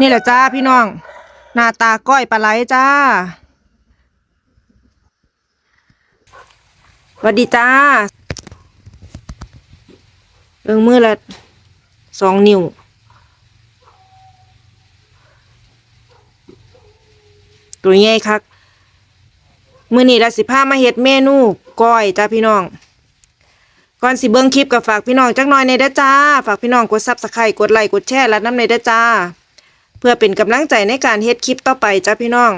นี่แหละจ้าพี่น้อง หน้าตาก้อยปลาไหลจ้าสวัสดีจ้า เอิงมือละสองนิ้วตัวใหญ่คักมือนี้ละสิพามาเฮ็ดเมนูก้อยจ้าพี่น้องก่อนสิเบิ่งคลิปกับฝากพี่น้องจักหน่อยในเด้อจ้า ฝากพี่น้องกดซับสไครต์กดไลค์กดแชร์และน้ำในเด้อจ้า เพื่อเป็นกำลังใจในการเฮ็ดคลิปต่อไปจ้าพี่น้อง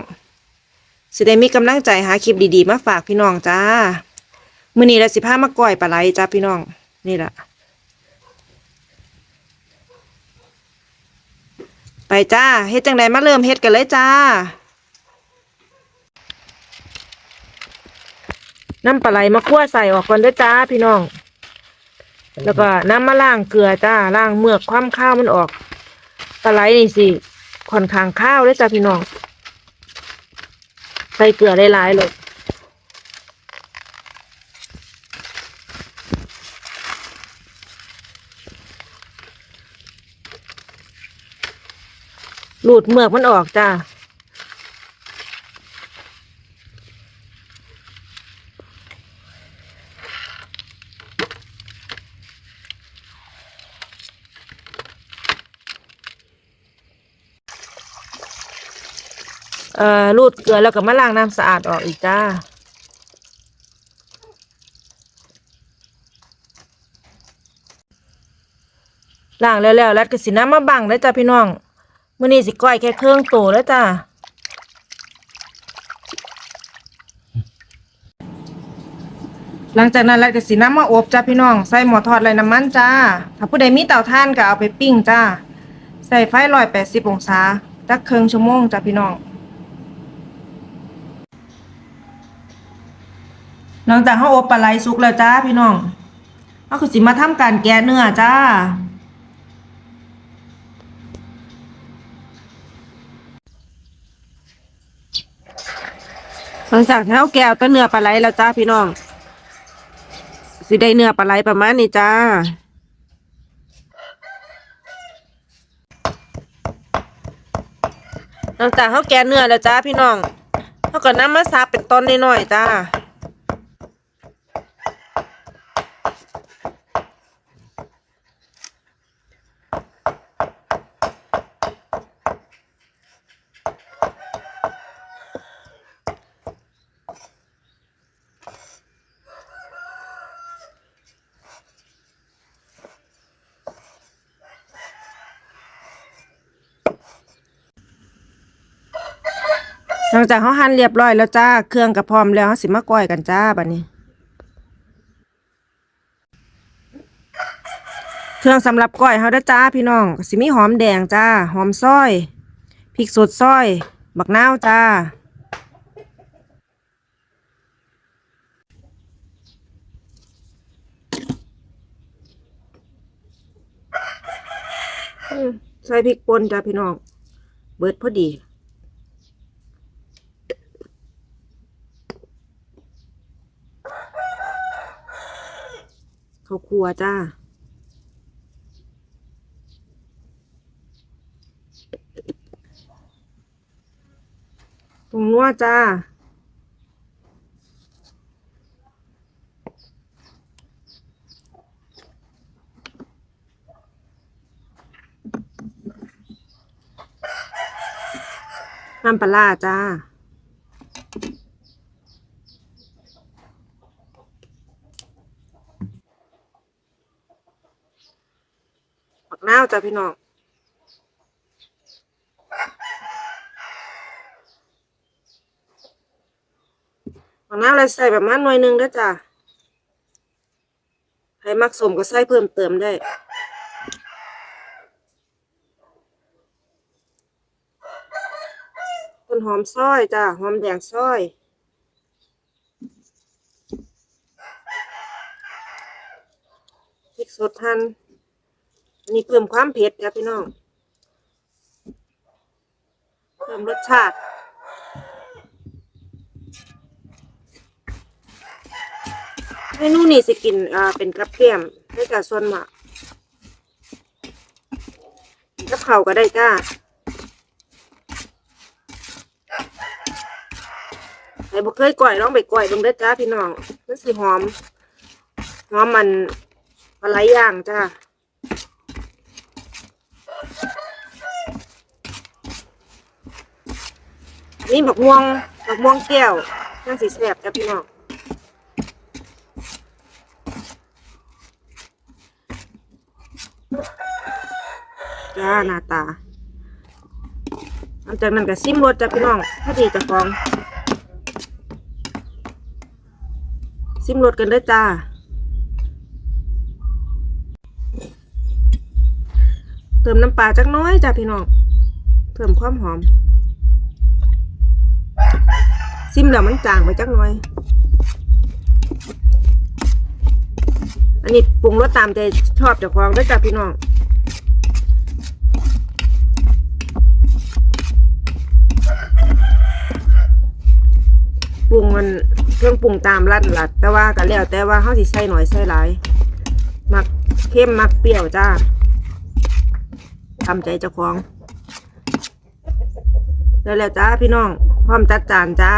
สิได้มีกำลังใจหาคลิปดีๆมาฝากพี่น้องจ้ามื้อนี้ละสิพามาก้อยปลาไหลจ้าพี่น้อง นี่ละไปจ้าเฮ็ดจังไดมาเริ่มเฮ็ดกันเลยจ้าน้ำปลาไหลมาคั่วใส่ออกก่อนเด้อจ้าพี่น้อง แล้วก็น้ำมาล้างเกลือจ้าล้างเมือกความข้าวมันออกปลาไหลนี่สิ ค่อนข้างข้าวเด้จ้าพี่น้องใส่เกลือหลายๆเลยหลุดเมือกมันออกจ้า เอ่อรูดเกลือแล้วก็มาล้างน้ำสะอาดออกอีกจ้าล้างแล้วแล้วแล้วก็สิน้ำมาบังแล้วจ้าพี่น้องมือนี้สิก้อยแค่เครื่องโตแล้วจ้าหลังจากนั้นแล้วก็สิน้ำมาอบจ้าพี่น้องใส่หม้อทอดไรน้ำมันจ้า ถ้าผู้ใดมีเตาถ่านก็เอาไปปิ้งจ้า ใส่ไฟร้อยแปดสิบองศาจักเครึ่องชั่วโมงจ้าพี่น้อง หลังจากเขาอบปลาไหลสุกแล้วจ้าพี่น้องเขาคือสิมาทำการแกะเนื้อจ้า หลังจากที่เขาแกะเอาแต้เนื้อปลาไหลแล้วจ้าพี่น้อง สิได้เนื้อปลาไหลประมาณนี้จ้าหลังจากเขาแกะเนื้อแล้วจ้าพี่น้องเขาก็นำมาซับเป็นต้นน้อยๆจ้า หลังจากเขาหั่นเรียบร้อยแล้วจ้า เครื่องก็พร้อมแล้วเขาสิมาก้อยกันจ้าบัดนี้ เครื่องสำหรับก้อยเขาเด้อจ้าพี่น้องก็สิมีหอมแดงจ้า หอมซอยพริกสดซอยบักนาวจ้าอืมใส่พริกป่นจ้าพี่น้อง เบิดพอดี ข้าวคั่วจ้า ตรงนัวจ้า น้ำปลาร้าจ้า ผั กนาวจ้าพี่น้องผักนาวเราใส่ประมาหน่วยนึงด้จ้าใครมักสมก็ใส่เพิ่มเติมได้ต้นหอมซอยจ้าหอมแดงซอยพริกสดหั่น นี่เพิ่มความเผ็ดครับพี่น้อง เพิ่มรสชาติเมนูนี่สิกินอ่าเป็นกับแก้มให้กับส่วนหมากกับเขาก็ได้จ้าไอ้บุเคยก่อยร้องไปก่อยตรงได้จ้าพี่น้องมันสิหอม หอมมันอะไรอย่างจ้า นี่บักม่วงบักม่วงแก้วนั่นสิแซ่บจ้าพี่น้องจ้าหน้าตาหลังจากนั้นก็ซิมรสจ้ะพี่น้องพอดีจะฟอง ซิมรสกันเด้จ้าเติมน้ำปลาจักน้อยจ้ะพี่น้อง เพิ่มความหอม ซิมแล้วมันจางไปจักหน่อย อันนี้ปรุงรสตามใจชอบเจ้าของด้อจ้ะพี่น้องปรุงมันเครื่องปรุงตามรัดลัดแต่ว่าก็แล้วแต่ว่าเขาสิใส่หน่อยใส่หลายมักเข้มมักเปรี้ยวจ้าทำใจเจ้าของแล้วแล้วจ้าพี่น้อง พร้อมจัดจานจ้า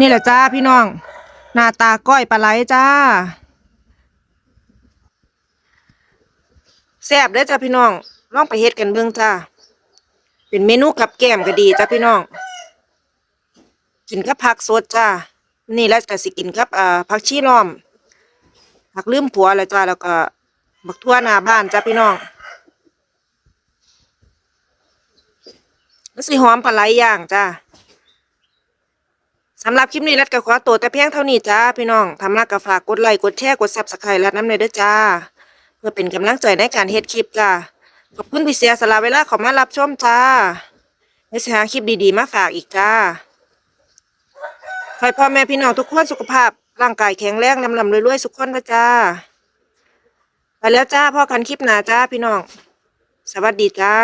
นี่แหละจ้าพี่น้อง หน้าตาก้อยปลาไหลจ้าแซ่บเด้อจ้าพี่น้องลองไปเฮ็ดกันเบิ่งจ้า เป็นเมนูกับแก้มก็ดีจ้ะพี่น้อง กินกับผักสดจ้า นี่แล้วก็สิกินกับอ่าผักชีล้อมผักลืมผัวแล้วจ้าแล้วก็บักทั่วหน้าบ้านจ้าพี่น้อง แล้วสิหอมปลาไหลย่างจ้าสำหรับคลิปนี้รัดก็ขอตัวแต่เพียงเท่านี้จ้าพี่น้องทำรักก็ฝากกดไลค์กดแชร์กดซับสไครต์และน้ำเลยด้อจ้า เพื่อเป็นกำลังใจในการเฮ็ดคลิปจ้าขอบคุณพี่เสียสละเวลาขอมารับชมจ้าไว้หาคลิปดีๆมาฝากอีกจ้าขอให้พ่อแม่พี่น้องทุกคนสุขภาพร่างกายแข็งแรงลำลำรวยๆสุขคนนะจ้าไปแล้วจ้าพ่อกันคลิปหน้าจ้าพี่น้อง สวัสดีจ้า